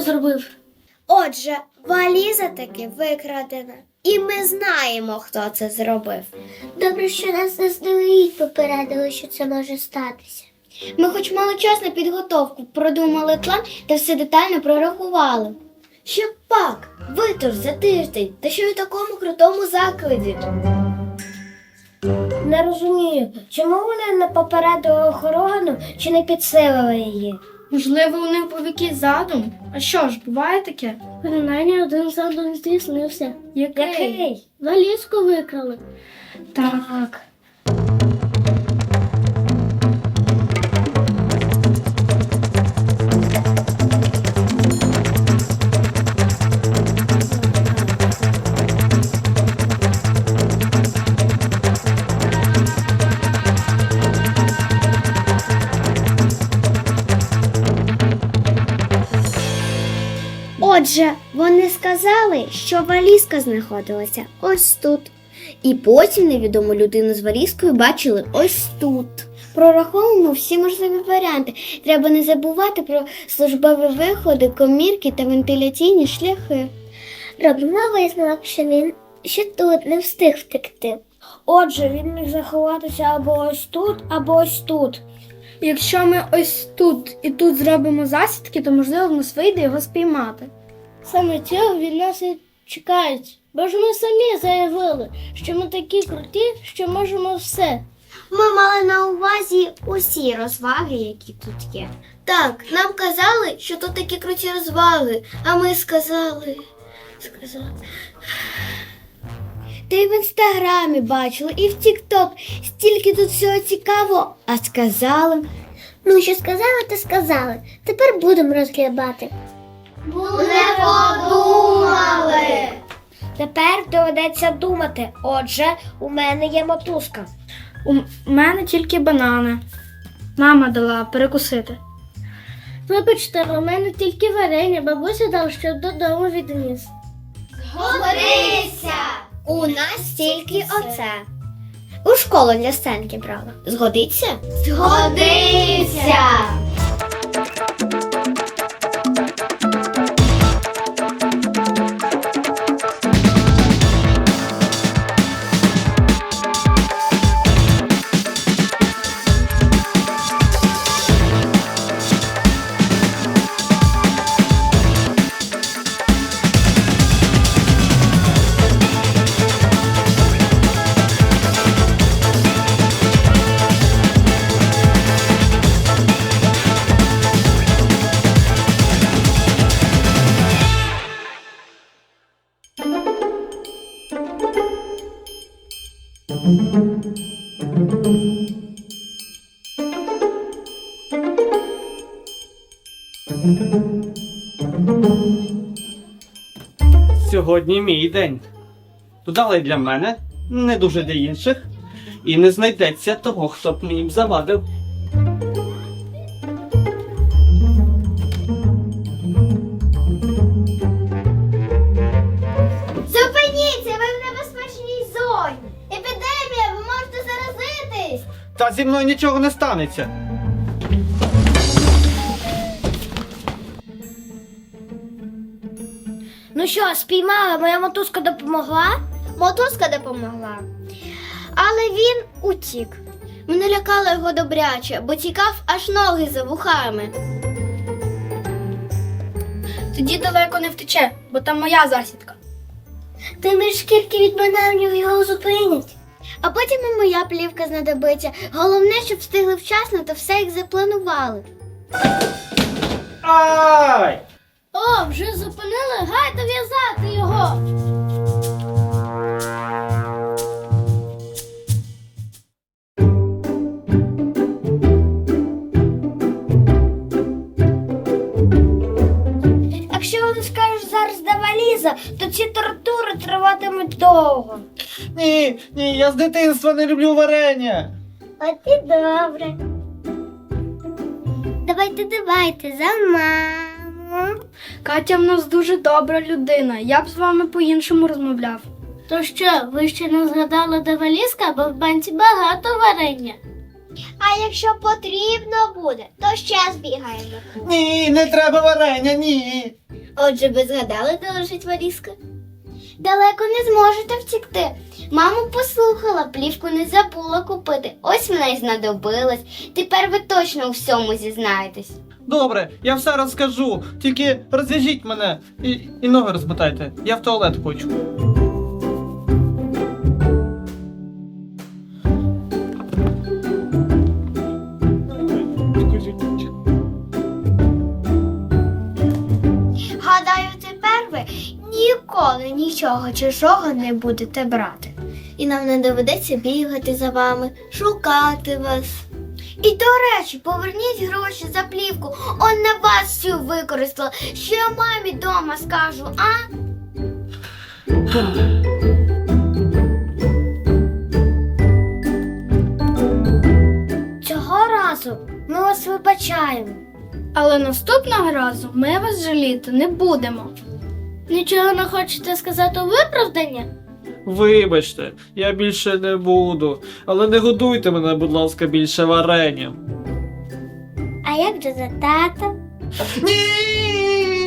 зробив. Отже, валіза таки викрадена. І ми знаємо, хто це зробив. Добре, що нас заздалегідь попередили, що це може статися. Ми хоч мали час на підготовку, продумали план та все детально прорахували. Щоб пак, витор за тиждень, та ще й у такому крутому закладі. Не розумію, чому вони не попередили охорону чи не підсилили її. Можливо, у них був якийсь задум. А що ж, буває таке? Принаймні один задум здійснився. Який? Валізку викрали. Так. Отже, вони сказали, що валізка знаходилася ось тут. І потім невідому людину з валізкою бачили ось тут. Прораховуємо всі можливі варіанти. Треба не забувати про службові виходи, комірки та вентиляційні шляхи. Робимо висновок, що він ще тут не встиг втекти. Отже, він міг заховатися або ось тут, або ось тут. Якщо ми ось тут і тут зробимо засідки, то можливо в нас вийде його спіймати. Саме цього від нас і чекають. Бо ж ми самі заявили, що ми такі круті, що можемо все. Ми мали на увазі усі розваги, які тут є. Так, нам казали, що тут такі круті розваги, а ми сказали. Сказали. Та й в інстаграмі бачили, і в Тік-Ток. Стільки тут всього цікавого, а сказали. Ну, що сказали, то сказали. Тепер будемо розглядати. Не подумали. Тепер доведеться думати. Отже, у мене є мотузка. У мене тільки банани. Мама дала перекусити. Вибачте, у мене тільки варення, бабуся дав, щоб додому відніс. Згодися! У нас тільки оце. У школу для сценки брала. Згодиться? Згодиться! Сьогодні мій день. Вдали для мене, не дуже для інших, і не знайдеться того, хто б мені завадив. Та зі мною нічого не станеться. Ну що, спіймала, моя мотузка допомогла? Мотузка допомогла. Але він утік. Ми не лякали його добряче, бо тікав аж ноги за вухами. Тоді далеко не втече, бо там моя засідка. Тим більш скільки від бананів його зупинять. А потім і моя плівка знадобиться. Головне, щоб встигли вчасно та все як запланували. Ай! О, вже зупинили, гайда в'язати його. То ці тортури триватимуть довго. Ні, ні, я з дитинства не люблю варення. От і добре. Давайте, давайте, за маму. Катя в нас дуже добра людина. Я б з вами по-іншому розмовляв. То що, ви ще не згадали, де валізка, бо в банці багато варення. А якщо потрібно буде, то ще збігаємо. Ні, не треба варення, ні. Отже, ви згадали, де лежить валізка? Далеко не зможете втікти. Маму послухала, плівку не забула купити. Ось вона й знадобилась. Тепер ви точно у всьому зізнаєтесь. Добре, я все розкажу. Тільки розв'яжіть мене і, і ноги розмотайте. Я в туалет хочу. Ніколи нічого чужого не будете брати. І нам не доведеться бігати за вами, шукати вас. І до речі, поверніть гроші за плівку. Он на вас всю використала. Що я мамі дома скажу, а? Цього разу ми вас вибачаємо. Але наступного разу ми вас жаліти не будемо. Нічого не хочете сказати у виправдання? Вибачте, я більше не буду. Але не годуйте мене, будь ласка, більше варенням. А як же за тата? Ні!